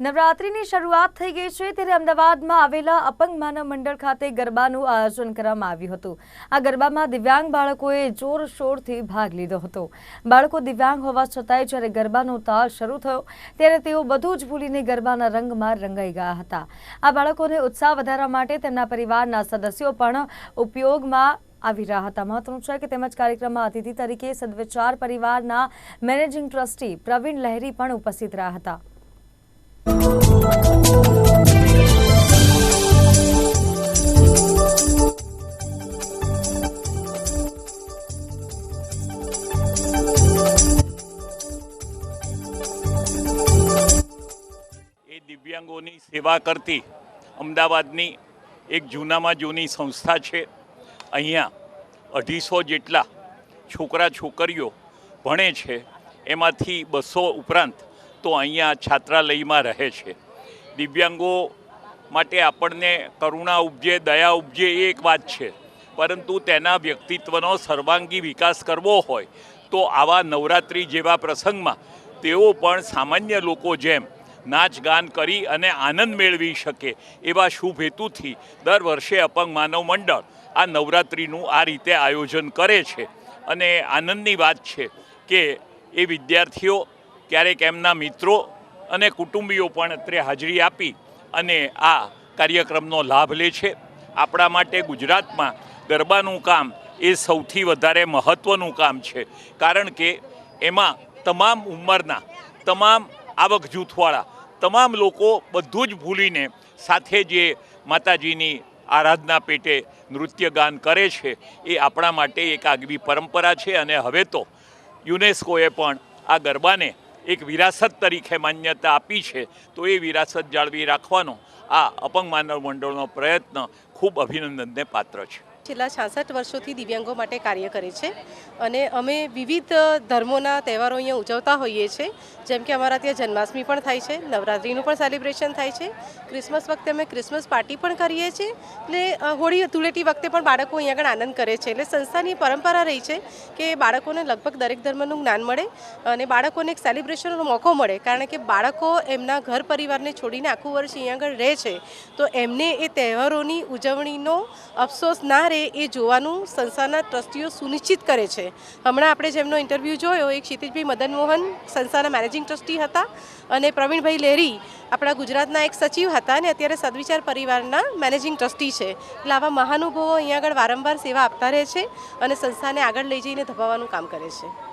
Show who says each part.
Speaker 1: નવરાત્રિની શરૂઆત થઈ ગઈ છે ત્યારે અમદાવાદમાં આવેલા અપંગ માનવ મંડળ ખાતે ગરબાનું આયોજન કરવામાં આવ્યું હતું. આ ગરબામાં દિવ્યાંગ બાળકોએ જોરશોરથી ભાગ લીધો હતો. બાળકો દિવ્યાંગ હોવા છતાંય જ્યારે ગરબાનો તાલ શરૂ થયો, ત્યારે તેઓ બધું જ ભૂલીને ગરબાના રંગમાં રંગાઈ ગયા હતા. આ બાળકોને ઉત્સાહ વધારવા માટે તેમના પરિવારના સદસ્યો પણ ઉપયોગમાં આવી રહ્યા હતા. મહત્વનું છે કે તેમજ કાર્યક્રમમાં અતિથિ તરીકે સદવિચાર પરિવારના મેનેજિંગ ટ્રસ્ટી પ્રવીણ લહેરી પણ ઉપસ્થિત રહ્યા હતા.
Speaker 2: દિવ્યાંગોની સેવા કરતી અમદાવાદની એક જૂનામાં જૂની સંસ્થા છે. અહીંયા અઢીસો જેટલા છોકરા છોકરીઓ ભણે છે. એમાંથી બસો ઉપરાંત તો અહીંયા છાત્રાલયમાં રહે છે. દિવ્યાંગો માટે આપણને કરુણા ઉપજે, દયા ઉપજે એ એક વાત છે. પરંતુ તેના વ્યક્તિત્વનો સર્વાંગી વિકાસ કરવો હોય તો આવા નવરાત્રિ જેવા પ્રસંગમાં તેઓ પણ સામાન્ય લોકો જેમ નાચ ગાન કરી અને આનંદ મેળવી શકે એવા શુભ હેતુથી દર વર્ષે અપંગ માનવ મંડળ આ નવરાત્રિનું આ રીતે આયોજન કરે છે. અને આનંદની વાત છે કે એ વિદ્યાર્થીઓ ક્યારેક એમના મિત્રો અને કુટુંબીઓ પણ અત્રે હાજરી આપી અને આ કાર્યક્રમનો લાભ લે છે. આપણા માટે ગુજરાતમાં ગરબાનું કામ એ સૌથી વધારે મહત્ત્વનું કામ છે. કારણ કે એમાં તમામ ઉંમરના, તમામ આવક જૂથવાળા, તમામ લોકો બધું જ ભૂલીને સાથે જે માતાજીની આરાધના પેટે નૃત્ય ગાન કરે છે એ આપણા માટે એક આગવી પરંપરા છે અને હવે તો યુનેસ્કોએ પણ આ ગરબાને એક વિરાસત તરીકે માન્યતા આપી છે, તો એ વિરાસત જાળવી રાખવાનો આ અપંગ માનવ મંડળનો પ્રયત્ન ખૂબ અભિનંદનને પાત્ર છે.
Speaker 3: છેલ્લા છાસઠ વર્ષોથી દિવ્યાંગો માટે કાર્ય કરે છે અને અમે વિવિધ ધર્મોના તહેવારો અહીંયા ઉજવતા હોઈએ છીએ. જેમ કે અમારા ત્યાં જન્માષ્ટમી પણ થાય છે, નવરાત્રિનું પણ સેલિબ્રેશન થાય છે ક્રિસમસ વખતે અમે ક્રિસમસ પાર્ટી પણ કરીએ છીએ એટલે હોળી ધૂળેટી વખતે પણ બાળકો અહીંયા આગળ આનંદ કરે છે. એટલે સંસ્થાની પરંપરા રહી છે કે બાળકોને લગભગ દરેક ધર્મનું જ્ઞાન મળે અને બાળકોને એક સેલિબ્રેશનનો મોકો મળે. કારણ કે બાળકો એમના ઘર પરિવારને છોડીને આખું વર્ષ અહીંયા આગળ રહે છે. તો એમને એ તહેવારોની ઉજવણીનો અફસોસ ના રહે એ જોવાનું સંસ્થાના ટ્રસ્ટીઓ સુનિશ્ચિત કરે છે. હમણાં આપણે જેમનો ઇન્ટરવ્યૂ જોયો એ ક્ષિતિજભાઈ મદન મોહન સંસ્થાના મેનેજિંગ ટ્રસ્ટી હતા અને પ્રવીણભાઈ લહેરી આપણા ગુજરાતના એક સચિવ હતા અને અત્યારે સદવિચાર પરિવારના મેનેજિંગ ટ્રસ્ટી છે. એટલે આવા મહાનુભવો અહીંયા આગળ વારંવાર સેવા આપતા રહે છે અને સંસ્થાને આગળ લઈ જઈને ધપાવવાનું કામ કરે છે.